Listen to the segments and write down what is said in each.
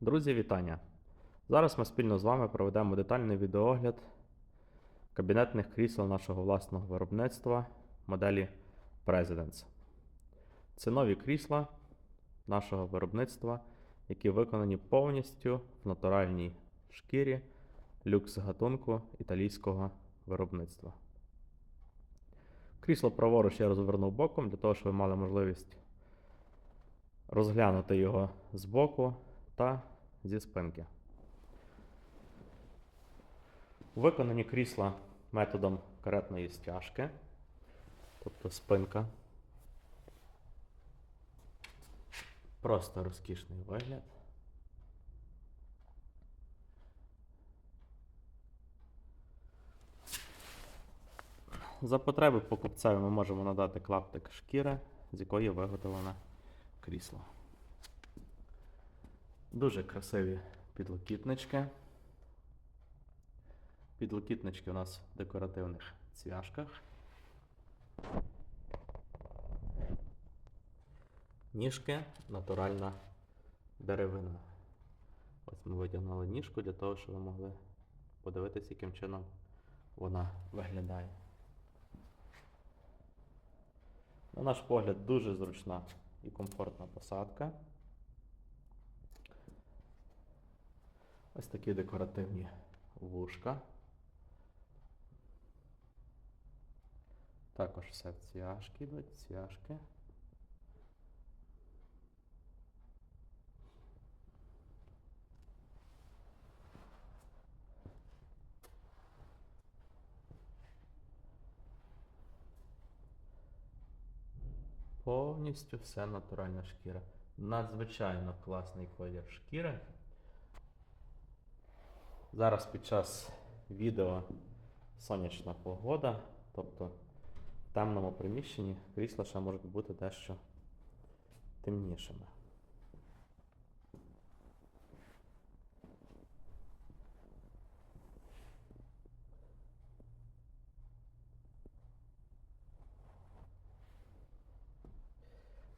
Друзі, вітання! Зараз ми спільно з вами проведемо детальний відеогляд кабінетних крісел нашого власного виробництва моделі Presidents. Це нові крісла нашого виробництва, які виконані повністю в натуральній шкірі люкс гатунку італійського виробництва. Крісло праворуч я розвернув боком для того, щоб ви мали можливість розглянути його збоку та зі спинки. Виконані крісла методом каретної стяжки, тобто спинка. Просто розкішний вигляд. За потреби покупцеві ми можемо надати клаптик шкіри, з якої виготовлене крісло. Дуже красиві підлокітнички. Підлокітнички у нас в декоративних цвяшках. Ніжки натуральна деревина. Ось ми витягнули ніжку для того, щоб ви могли подивитися, яким чином вона виглядає. На наш погляд, дуже зручна і комфортна посадка. Ось такі декоративні вушка. Також все в цвяшки йдуть, цвяшки. Повністю все натуральна шкіра. Надзвичайно класний колір шкіри. Зараз під час відео сонячна погода, тобто в темному приміщенні крісла ще можуть бути дещо темнішими.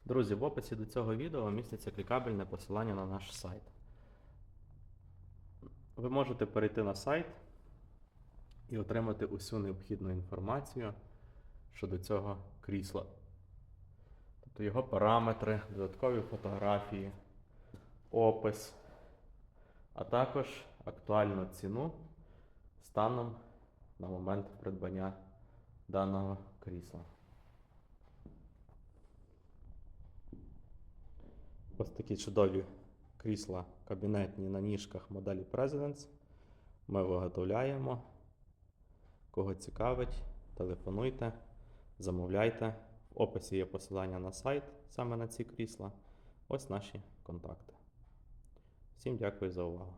Друзі, в описі до цього відео міститься клікабельне посилання на наш сайт. Ви можете перейти на сайт і отримати усю необхідну інформацію щодо цього крісла. Тобто його параметри, додаткові фотографії, опис, а також актуальну ціну станом на момент придбання даного крісла. Ось такі чудові крісла кабінетні на ніжках моделі Presidents. Ми виготовляємо. Кого цікавить, телефонуйте, замовляйте. В описі є посилання на сайт саме на ці крісла. Ось наші контакти. Всім дякую за увагу.